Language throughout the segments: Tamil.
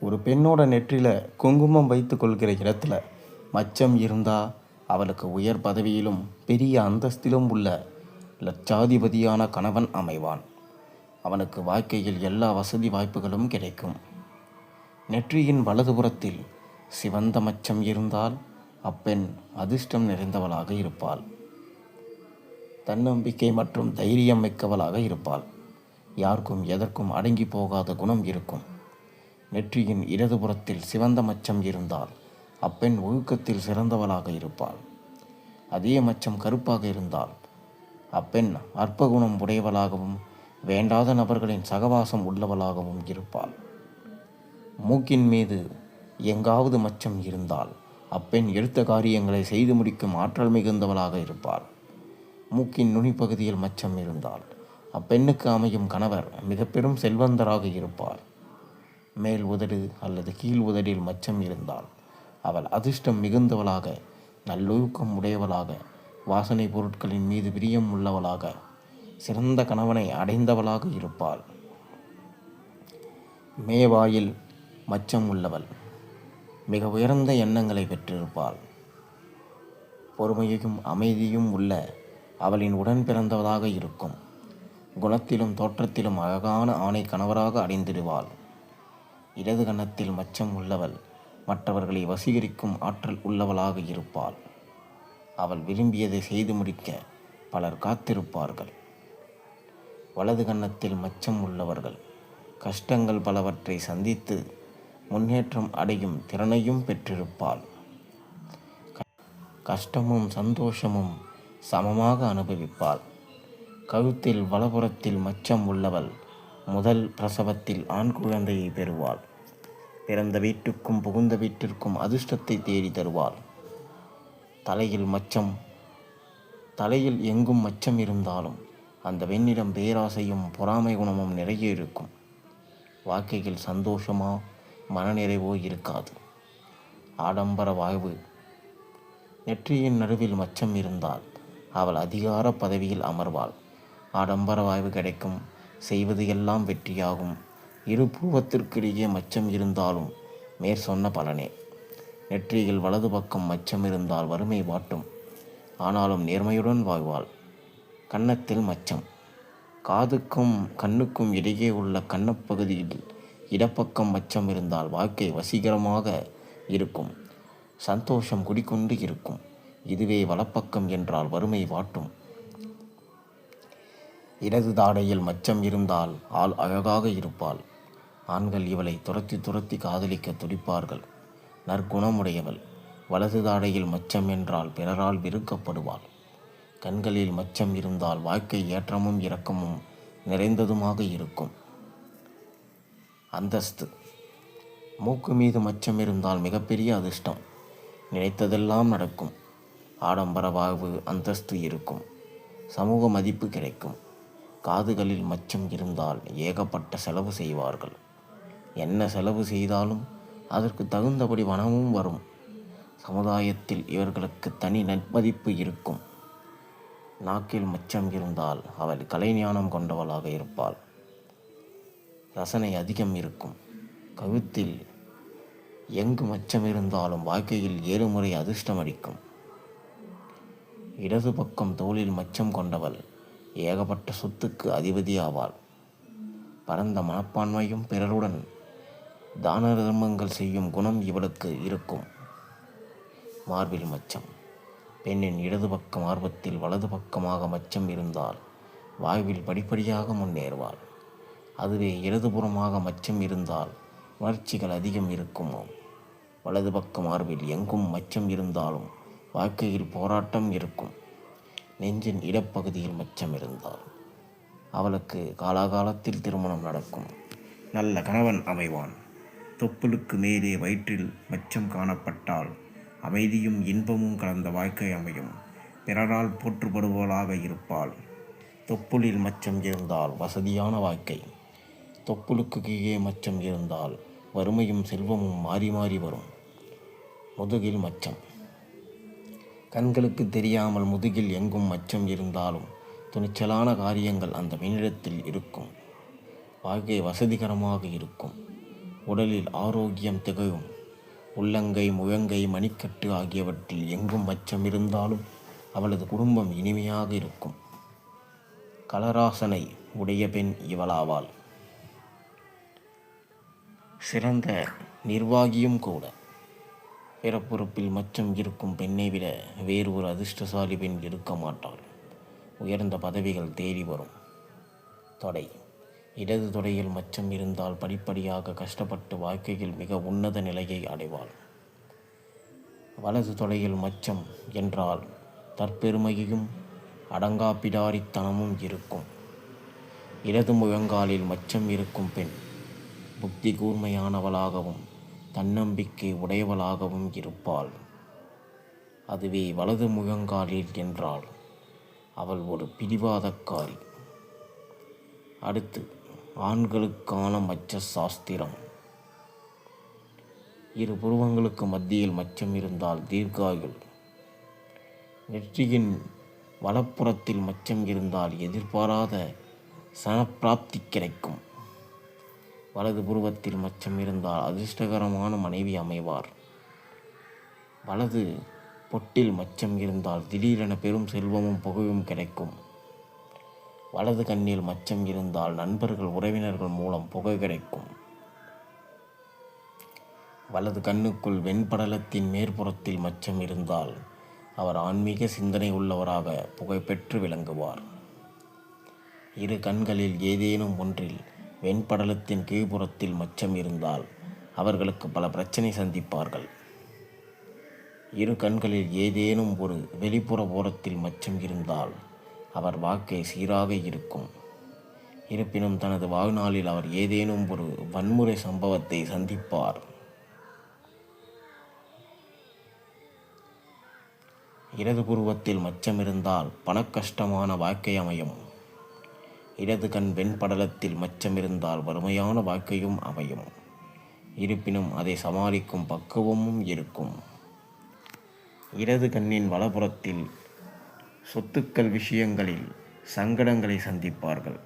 ஒரு பெண்ணோட நெற்றியில் குங்குமம் வைத்து கொள்கிற இடத்துல மச்சம் இருந்தால் அவளுக்கு உயர் பதவியிலும் பெரிய அந்தஸ்திலும் உள்ள லட்சாதிபதியான கணவன் அமைவான். அவனுக்கு வாழ்க்கையில் எல்லா வசதி வாய்ப்புகளும் கிடைக்கும். நெற்றியின் வலதுபுறத்தில் சிவந்த மச்சம் இருந்தால் அப்பெண் அதிர்ஷ்டம் நிறைந்தவளாக இருப்பாள். தன்னம்பிக்கை மற்றும் தைரியம் மிக்கவளாக இருப்பாள். யாருக்கும் எதற்கும் அடங்கி போகாத குணம் இருக்கும். நெற்றியின் இடதுபுறத்தில் சிவந்த மச்சம் இருந்தால் அப்பெண் ஒழுக்கத்தில் சிறந்தவளாக இருப்பாள். அதே மச்சம் கருப்பாக இருந்தால் அப்பெண் அற்பகுணம் உடையவளாகவும் வேண்டாத நபர்களின் சகவாசம் உள்ளவளாகவும் இருப்பாள். மூக்கின் மீது எங்காவது மச்சம் இருந்தால் அப்பெண் எடுத்த காரியங்களை செய்து முடிக்கும் ஆற்றல் மிகுந்தவளாக இருப்பாள். மூக்கின் நுனிப்பகுதியில் மச்சம் இருந்தால் அப்பெண்ணுக்கு அமையும் கணவர் மிக பெரும் செல்வந்தராக இருப்பார். மேல் உதடு அல்லது கீழ் உதடில் மச்சம் இருந்தால் அவள் அதிர்ஷ்டம் மிகுந்தவளாக நல்லொழுக்கம் உடையவளாக வாசனை பொருட்களின் மீது பிரியம் உள்ளவளாக சிறந்த கணவனை அடைந்தவளாக இருப்பாள். மேவாயில் மச்சம் உள்ளவள் மிக உயர்ந்த எண்ணங்களை பெற்றிருப்பாள். பொறுமையும் அமைதியும் உள்ள அவளின் உடன் பிறந்தவளாக இருக்கும். குணத்திலும் தோற்றத்திலும் அழகான ஆணை கணவராக அடைந்திடுவாள். இடது கன்னத்தில் மச்சம் உள்ளவள் மற்றவர்களை வசீகரிக்கும் ஆற்றல் உள்ளவளாக இருப்பாள். அவள் விரும்பியதை செய்து முடிக்க பலர் காத்திருப்பார்கள். வலது கன்னத்தில் மச்சம் உள்ளவர்கள் கஷ்டங்கள் பலவற்றை சந்தித்து முன்னேற்றம் அடையும் திறனையும் பெற்றிருப்பாள். கஷ்டமும் சந்தோஷமும் சமமாக அனுபவிப்பாள். கழுத்தில் வலபுறத்தில் மச்சம் உள்ளவள் முதல் பிரசவத்தில் ஆண் குழந்தையை பெறுவாள். பிறந்த வீட்டுக்கும் புகுந்த வீட்டிற்கும் அதிர்ஷ்டத்தை தேடி தருவாள். தலையில் மச்சம் தலையில் எங்கும் மச்சம் இருந்தாலும் அந்த பெண்ணிடம் பேராசையும் பொறாமை குணமும் நிறைய இருக்கும். வாழ்க்கையில் சந்தோஷமா மனநிறைவோ இருக்காது. ஆடம்பர வாழ்வு. நெற்றியின் நடுவில் மச்சம் இருந்தால் அவள் அதிகார பதவியில் அமர்வாள். ஆடம்பர வாழ்வு கிடைக்கும். செய்வது எல்லாம் வெற்றியாகும். இரு புருவத்திற்கிடையே மச்சம் இருந்தாலும் மேற் சொன்ன பலனே. நெற்றியில் வலது பக்கம் மச்சம் இருந்தால் வறுமை வாட்டும். ஆனாலும் நேர்மையுடன் வாழ்வாள். கன்னத்தில் மச்சம். காதுக்கும் கண்ணுக்கும் இடையே உள்ள கண்ணப்பகுதியில் இடப்பக்கம் மச்சம் இருந்தால் வாழ்க்கை வசீகரமாக இருக்கும். சந்தோஷம் குடிக்கொண்டு இருக்கும். இதுவே வலப்பக்கம் என்றால் வறுமை வாட்டும். இடது தாடையில் மச்சம் இருந்தால் ஆள் அழகாக இருப்பாள். ஆண்கள் இவளை துரத்தி துரத்தி காதலிக்க துடிப்பார்கள். நற்குணமுடையவள். வலது தாடையில் மச்சம் என்றால் பிறரால் விருக்கப்படுவாள் கண்களில் மச்சம் இருந்தால் வாழ்க்கை ஏற்றமும் இரக்கமும் நிறைந்ததுமாக இருக்கும். அந்தஸ்து. மூக்கு மீது மச்சம் இருந்தால் மிகப்பெரிய அதிர்ஷ்டம். நினைத்ததெல்லாம் நடக்கும். ஆடம்பர வாழ்வு அந்தஸ்து இருக்கும். சமூக மதிப்பு கிடைக்கும். காதுகளில் மச்சம் இருந்தால் ஏகப்பட்ட செலவு செய்வார்கள். என்ன செலவு செய்தாலும் அதற்கு தகுந்தபடி வனமும் வரும். சமுதாயத்தில் இவர்களுக்கு தனி நட்பதிப்பு இருக்கும். நாக்கில் மச்சம் இருந்தால் அவள் கலைஞானம் கொண்டவளாக இருப்பாள். ரசனை அதிகம் இருக்கும். கழுத்தில் எங்கு மச்சம் இருந்தாலும் வாழ்க்கையில் ஏழு முறை அதிர்ஷ்டம் அடிக்கும் இடது பக்கம் தோளில் மச்சம் கொண்டவள் ஏகப்பட்ட சொத்துக்கு அதிபதி ஆவாள் பரந்த மனப்பான்மையும் பிறருடன் தான தர்மங்கள் செய்யும் குணம் இவளுக்கு இருக்கும். மார்பில் மச்சம். பெண்ணின் இடது பக்க மார்பத்தில் வலது பக்கமாக மச்சம் இருந்தால் வாயுவில் படிப்படியாக முன்னேறுவாள். அதுவே இடதுபுறமாக மச்சம் இருந்தால் வளர்ச்சிகள் அதிகம் இருக்குமோ? வலது பக்க மார்பில் எங்கும் மச்சம் இருந்தாலும் வாழ்க்கையில் போராட்டம் இருக்கும். நெஞ்சின் இடப்பகுதியில் மச்சம் இருந்தால் அவளுக்கு காலாகாலத்தில் திருமணம் நடக்கும். நல்ல கணவன் அமைவான். தொப்புளுக்கு மேலே வயிற்றில் மச்சம் காணப்பட்டால் அமைதியும் இன்பமும் கலந்த வாழ்க்கை அமையும். பிறரால் போற்றுப்படுபவளாக இருப்பாள். தொப்புளில் மச்சம் இருந்தால் வசதியான வாழ்க்கை. தொப்புளுக்கு கீழே மச்சம் இருந்தால் வறுமையும் செல்வமும் மாறி மாறி வரும். முதுகில் மச்சம். கண்களுக்கு தெரியாமல் முதுகில் எங்கும் மச்சம் இருந்தாலும் துணிச்சலான காரியங்கள் அந்த மின்னிடத்தில் இருக்கும். வாழ்க்கை வசதிகரமாக இருக்கும். உடலில் ஆரோக்கியம் திகழும். உள்ளங்கை முழங்கை மணிக்கட்டு ஆகியவற்றில் எங்கும் மச்சம் இருந்தாலும் அவளது குடும்பம் இனிமையாக இருக்கும். கலராசனை உடைய பெண் இவளாவாள். சிறந்த நிர்வாகியும் கூட. பிறப்புறுப்பில் மச்சம் இருக்கும் பெண்ணை விட வேறு ஒரு அதிர்ஷ்டசாலி பெண் இருக்க மாட்டாள். உயர்ந்த பதவிகள் தேடி வரும். தொடை. இடது தொடையில் மச்சம் இருந்தால் படிப்படியாக கஷ்டப்பட்டு வாழ்க்கையில் மிக உன்னத நிலையை அடைவாள். வலது தொடையில் மச்சம் என்றால் தற்பெருமையும் அடங்காப்பிடாரித்தனமும் இருக்கும். இடது முழங்காலில் மச்சம் இருக்கும் பெண் புத்தி கூர்மையானவளாகவும் தன்னம்பிக்கை உடையவளாகவும் இருப்பாள். அதுவே வலது முழங்காலில் என்றால் அவள் ஒரு பிடிவாதக்காரி. அடுத்து ஆண்களுக்கான மச்ச சாஸ்திரம். இரு புருவங்களுக்கு மத்தியில் மச்சம் இருந்தால் தீர்க்காயுள். நெற்றியின் வலப்புறத்தில் மச்சம் இருந்தால் எதிர்பாராத சனப்பிராப்தி கிடைக்கும். வலது புருவத்தில் மச்சம் இருந்தால் அதிர்ஷ்டகரமான மனைவி அமைவார். வலது பொட்டில் மச்சம் இருந்தால் திடீரென பெரும் செல்வமும் புகழும் கிடைக்கும். வலது கண்ணில் மச்சம் இருந்தால் நண்பர்கள் உறவினர்கள் மூலம் புகை கிடைக்கும். வலது கண்ணுக்குள் வெண்படலத்தின் மேற்புறத்தில் மச்சம் இருந்தால் அவர் ஆன்மீக சிந்தனை உள்ளவராக புகழ்பெற்று விளங்குவார். இரு கண்களில் ஏதேனும் ஒன்றில் வெண்படலத்தின் கீழ்ப்புறத்தில் மச்சம் இருந்தால் அவர்களுக்கு பல பிரச்சனை சந்திப்பார்கள். இரு கண்களில் ஏதேனும் ஒரு வெளிப்புற ஓரத்தில் மச்சம் இருந்தால் அவர் வாழ்க்கை சீராக இருக்கும். இருப்பினும் தனது வாழ்நாளில் அவர் ஏதேனும் ஒரு வன்முறை சம்பவத்தை சந்திப்பார். இடது புருவத்தில் மச்சம் இருந்தால் பணக்கஷ்டமான வாழ்க்கை அமையும். இடது கண் வெண்படலத்தில் மச்சம் இருந்தால் வறுமையான வாழ்க்கையும் அமையும். இருப்பினும் அதை சமாளிக்கும் பக்குவமும் இருக்கும். இடது கண்ணின் வலப்புறத்தில் சொத்துக்கள் விஷயங்களில் சங்கடங்களை சந்திப்பார்கள்.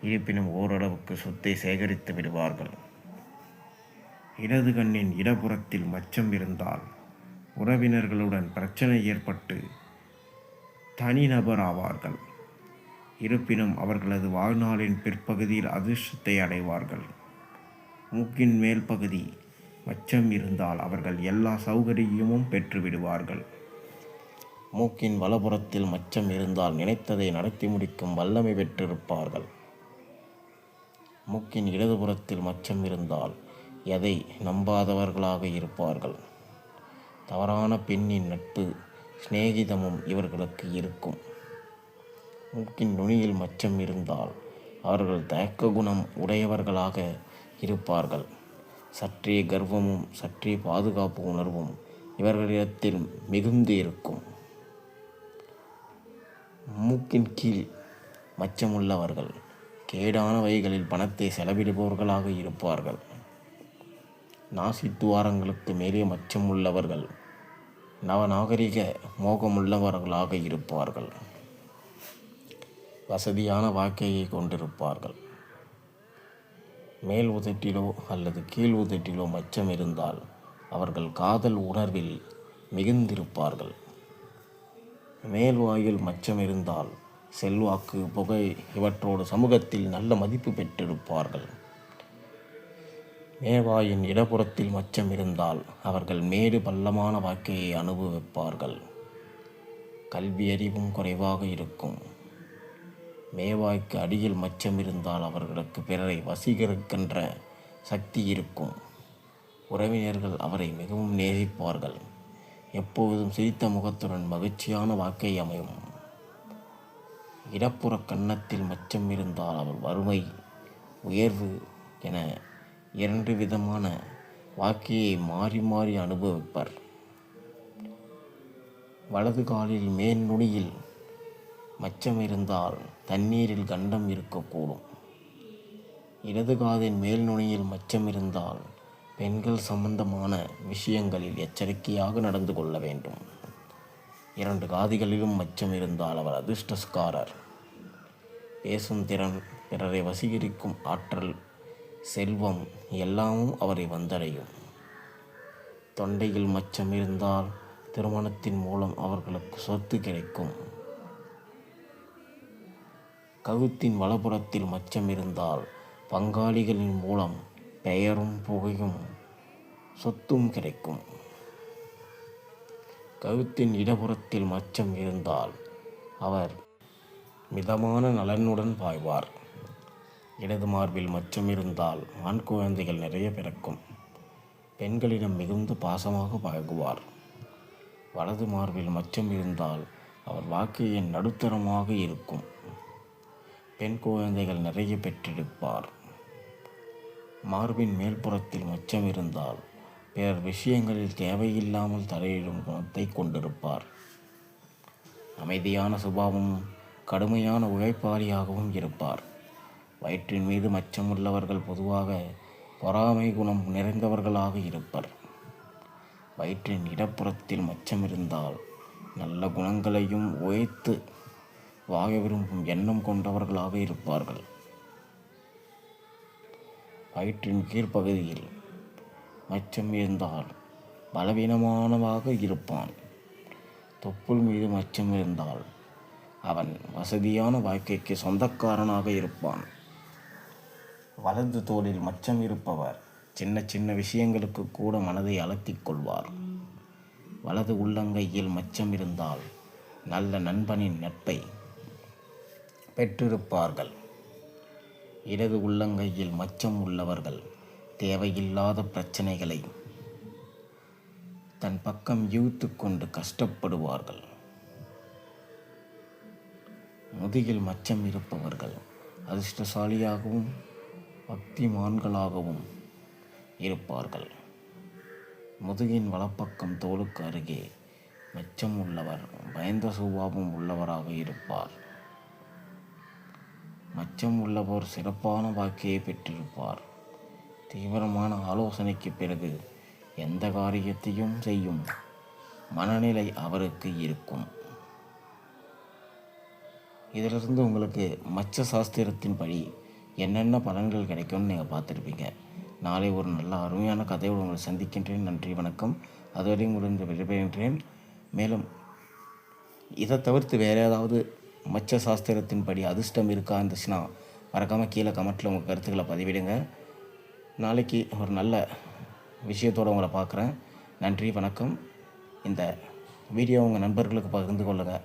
இருப்பினும் ஓரளவுக்கு சொத்தை சேகரித்து விடுவார்கள். இடது கண்ணின் இடப்புறத்தில் மச்சம் இருந்தால் உறவினர்களுடன் பிரச்சனை ஏற்பட்டு தனிநபர் ஆவார்கள் இருப்பினும் அவர்களது வாழ்நாளின் பிற்பகுதியில் அதிர்ஷ்டத்தை அடைவார்கள். மூக்கின் மேல் பகுதி மச்சம் இருந்தால் அவர்கள் எல்லா சௌகரியமும் பெற்று விடுவார்கள் மூக்கின் வலபுறத்தில் மச்சம் இருந்தால் நினைத்ததை நடத்தி முடிக்கும் வல்லமை பெற்றிருப்பார்கள். மூக்கின் இடதுபுறத்தில் மச்சம் இருந்தால் எதை நம்பாதவர்களாக இருப்பார்கள். தவறான பெண்ணின் நட்பு சிநேகிதமும் இவர்களுக்கு இருக்கும். மூக்கின் நுனியில் மச்சம் இருந்தால் அவர்கள் தயக்க குணம் உடையவர்களாக இருப்பார்கள். சற்றே கர்வமும் சற்றே பாதுகாப்பு உணர்வும் இவர்களிடத்தில் மிகுந்து இருக்கும். மூக்கின் கீழ் மச்சமுள்ளவர்கள் கேடான வகைகளில் பணத்தை செலவிடுபவர்களாக இருப்பார்கள். நாசி துவாரங்களுக்கு மேலே மச்சம் உள்ளவர்கள் நவநாகரிக மோகமுள்ளவர்களாக இருப்பார்கள். வசதியான வாழ்க்கையை கொண்டிருப்பார்கள். மேல் உதட்டிலோ அல்லது கீழ் உதட்டிலோ மச்சம் இருந்தால் அவர்கள் காதல் உணர்வில் மிகுந்திருப்பார்கள். மேல்வாயில் மச்சம் இருந்தால் செல்வாக்கு புகை இவற்றோடு சமூகத்தில் நல்ல மதிப்பு பெற்றிருப்பார்கள். மேவாயின் இடப்புறத்தில் மச்சம் இருந்தால் அவர்கள் மேடு பள்ளமான வாழ்க்கையை அனுபவிப்பார்கள். கல்வி அறிவும் குறைவாக இருக்கும். மேவாய்க்கு அடியில் மச்சம் இருந்தால் அவர்களுக்கு பிறரை வசீகரிக்கின்ற சக்தி இருக்கும். உறவினர்கள் அவரை மிகவும் நேசிப்பார்கள். எப்பொழுதும் சிரித்த முகத்துடன் மகிழ்ச்சியான வாழ்க்கை அமையும். இடப்புற கன்னத்தில் மச்சம் இருந்தால் அவர் வறுமை உயர்வு என இரண்டு விதமான வாழ்க்கையை மாறி மாறி அனுபவிப்பர். வலது காலில் மேல் நுனியில் மச்சம் இருந்தால் தண்ணீரில் கண்டம் இருக்கக்கூடும். இடது காதின் மேல் நுனியில் மச்சம் இருந்தால் பெண்கள் சம்பந்தமான விஷயங்களில் எச்சரிக்கையாக நடந்து கொள்ள வேண்டும். இரண்டு காதிகளிலும் மச்சம் இருந்தால் அவர் அதிர்ஷ்டஸ்காரர். பேசும் திறன் பிறரை வசீகரிக்கும் ஆற்றல் செல்வம் எல்லாமும் அவரை வந்தடையும். தொண்டையில் மச்சம் இருந்தால் திருமணத்தின் மூலம் அவர்களுக்கு சொத்து கிடைக்கும். கழுத்தின் வலப்புறத்தில் மச்சம் இருந்தால் பங்காளிகளின் மூலம் பெயரும் புகையும் சொத்தும் கிடைக்கும். கழுத்தின் இடப்புறத்தில் மச்சம் இருந்தால் அவர் மிதமான நலனுடன் பாய்வார். இடது மார்பில் மச்சம் இருந்தால் ஆண் குழந்தைகள் நிறைய பிறக்கும். பெண்களிடம் மிகுந்த பாசமாக பழகுவார். வலது மார்பில் மச்சம் இருந்தால் அவர் வாழ்க்கையின் நடுத்தரமாக இருக்கும். பெண் குழந்தைகள் நிறைய பெற்றெடுப்பார் மார்பின் மேல்புறத்தில் மச்சம் இருந்தால் பிறர் விஷயங்களில் தேவையில்லாமல் தலையிடும் குணத்தை கொண்டிருப்பார். அமைதியான சுபாவமும் கடுமையான உழைப்பாளியாகவும் இருப்பார். வயிற்றின் மீது மச்சமுள்ளவர்கள் பொதுவாக பொறாமை குணம் நிறைந்தவர்களாக இருப்பர். வயிற்றின் இடப்புறத்தில் மச்சம் இருந்தால் நல்ல குணங்களையும் உழைத்து வாழ விரும்பும் எண்ணம் கொண்டவர்களாக இருப்பார்கள். வயிற்றின் கீழ்ப்பகுதியில் மச்சம் இருந்தால் பலவீனமானவாக இருப்பான். தொப்புள் மீது மச்சம் இருந்தால் அவன் வசதியான வாழ்க்கைக்கு சொந்தக்காரனாக இருப்பான். வலது தோளில் மச்சம் இருப்பவர் சின்ன சின்ன விஷயங்களுக்கு கூட மனதை அலத்திக் கொள்வார். வலது உள்ளங்கையில் மச்சம் இருந்தால் நல்ல நண்பனின் நட்பை பெற்றிருப்பார்கள். இடது உள்ளங்கையில் மச்சம் உள்ளவர்கள் தேவையில்லாத பிரச்சனைகளை தன் பக்கம் இழுத்து கொண்டு கஷ்டப்படுவார்கள். முதுகில் மச்சம் இருப்பவர்கள் அதிர்ஷ்டசாலியாகவும் பக்திமான்களாகவும் இருப்பார்கள். முதுகின் வலப்பக்கம் தோலுக்கு அருகே மச்சம் உள்ளவர் பயந்த சுபாவம் உள்ளவராக இருப்பார். மச்சம் உள்ளவர் சிறப்பான வாக்கையை பெற்றிருப்பார். தீவிரமான ஆலோசனைக்கு பிறகு எந்த காரியத்தையும் செய்யும் மனநிலை அவருக்கு இருக்கும். இதிலிருந்து உங்களுக்கு மச்ச சாஸ்திரத்தின்படி என்னென்ன பலன்கள் கிடைக்கும்னு நீங்கள் பார்த்துருப்பீங்க. நாளை ஒரு நல்ல அருமையான கதையோடு உங்களை சந்திக்கின்றேன். நன்றி வணக்கம். அதுவரையும் முடிந்து விடைபெறுகின்றேன். மேலும் இதை தவிர்த்து வேறு ஏதாவது மச்ச சாஸ்திரத்தின்படி அதிர்ஷ்டம் இருக்கா இருந்துச்சுன்னா மறக்காமல் கீழே கமெண்ட்டில் உங்கள் கருத்துக்களை பதிவிடுங்க. நாளைக்கு ஒரு நல்ல விஷயத்தோடு உங்களை பார்க்குறேன். நன்றி வணக்கம். இந்த வீடியோ உங்கள் நண்பர்களுக்கு பகிர்ந்து கொள்ளுங்கள்